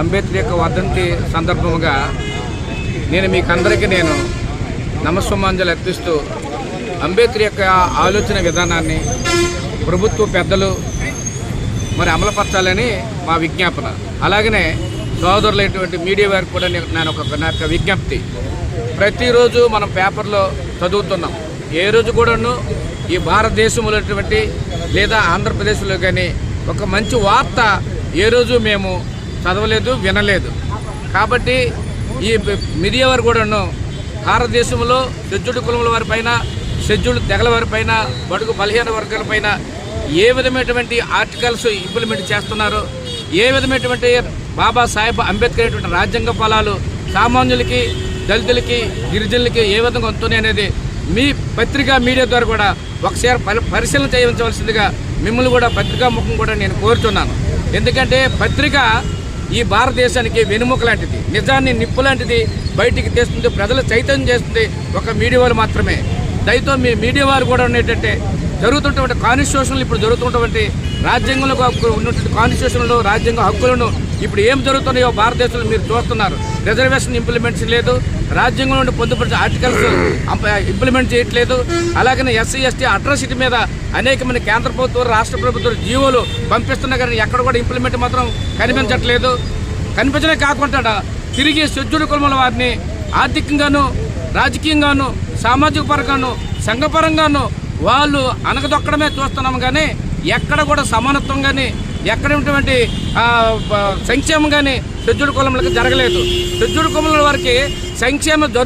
అంబేద్కర్ యొక్క వర్ధంతి సందర్భముగా నేను మీకు అందరికీ నేను నమస్సుమాంజలు అర్పిస్తూ అంబేద్కర్ యొక్క ఆలోచన విధానాన్ని ప్రభుత్వ పెద్దలు మరి అమలుపరచాలని మా విజ్ఞాపన. అలాగనే సోదరులైనటువంటి మీడియా వారికి కూడా నేను ఒక నా యొక్క విజ్ఞప్తి. ప్రతిరోజు మనం పేపర్లో చదువుతున్నాం. ఏ రోజు కూడాను ఈ భారతదేశంలో ఉన్నటువంటి లేదా ఆంధ్రప్రదేశ్లో కానీ ఒక మంచి వార్త ఏ రోజు మేము చదవలేదు వినలేదు. కాబట్టి ఈ మీడియా వారు కూడాను భారతదేశంలో షెడ్యూల్డ్ కులముల వారిపైన షెడ్యూల్డ్ తెగల వారిపైన బడుగు బలహీన వర్గాలపైన ఏ విధమైనటువంటి ఆర్టికల్స్ ఇంప్లిమెంట్ చేస్తున్నారో ఏ విధమైనటువంటి బాబాసాహెబ్ అంబేద్కర్ అయినటువంటి రాజ్యాంగ ఫలాలు సామాన్యులకి దళితులకి గిరిజనులకి ఏ విధంగా వస్తున్నాయి అనేది మీ పత్రికా మీడియా ద్వారా కూడా ఒకసారి పరిశీలన చేయించవలసిందిగా మిమ్మల్ని కూడా పత్రికా ముఖం కూడా నేను కోరుతున్నాను. ఎందుకంటే పత్రిక ఈ భారతదేశానికి వెనుముక లాంటిది నిజాన్ని నిప్పు లాంటిది బయటికి తెస్తుంది ప్రజలు చైతన్యం చేస్తుంది ఒక మీడియా వాళ్ళు మాత్రమే. దయతో మీ మీడియా వారు కూడా ఏంటంటే జరుగుతున్నటువంటి కాన్స్టిట్యూషన్లు ఇప్పుడు జరుగుతున్నటువంటి రాజ్యాంగంలో ఉన్నటువంటి కాన్స్టిట్యూషన్లు రాజ్యాంగ హక్కులను ఇప్పుడు ఏం జరుగుతున్నాయో భారతదేశంలో మీరు చూస్తున్నారు. రిజర్వేషన్ ఇంప్లిమెంట్స్ లేదు రాజ్యాంగంలో నుండి పొందుపరిచిన ఆర్టికల్స్ ఇంప్లిమెంట్ చేయట్లేదు. అలాగనే ఎస్సీ ఎస్టీ అట్రాసిటీ మీద అనేకమైన కేంద్ర ప్రభుత్వం రాష్ట్ర ప్రభుత్వం జీవోలు పంపిస్తున్నా కానీ ఎక్కడ కూడా ఇంప్లిమెంట్ మాత్రం కనిపించట్లేదు. కనిపించడమే కాకుండా తిరిగి షెడ్యూల్ కులముల వారిని ఆర్థికంగాను రాజకీయంగాను సామాజిక పరంగాను సంఘపరంగాను వాళ్ళు అనగదొక్కడమే చూస్తున్నాం కానీ ఎక్కడ కూడా సమానత్వం కానీ ఎక్కడ ఉన్నటువంటి ఆ, సంక్షేమం కానీ షెడ్యూల్ కులములకు జరగలేదు. షెడ్యూల్ కులముల వారికి సంక్షేమం జరుగు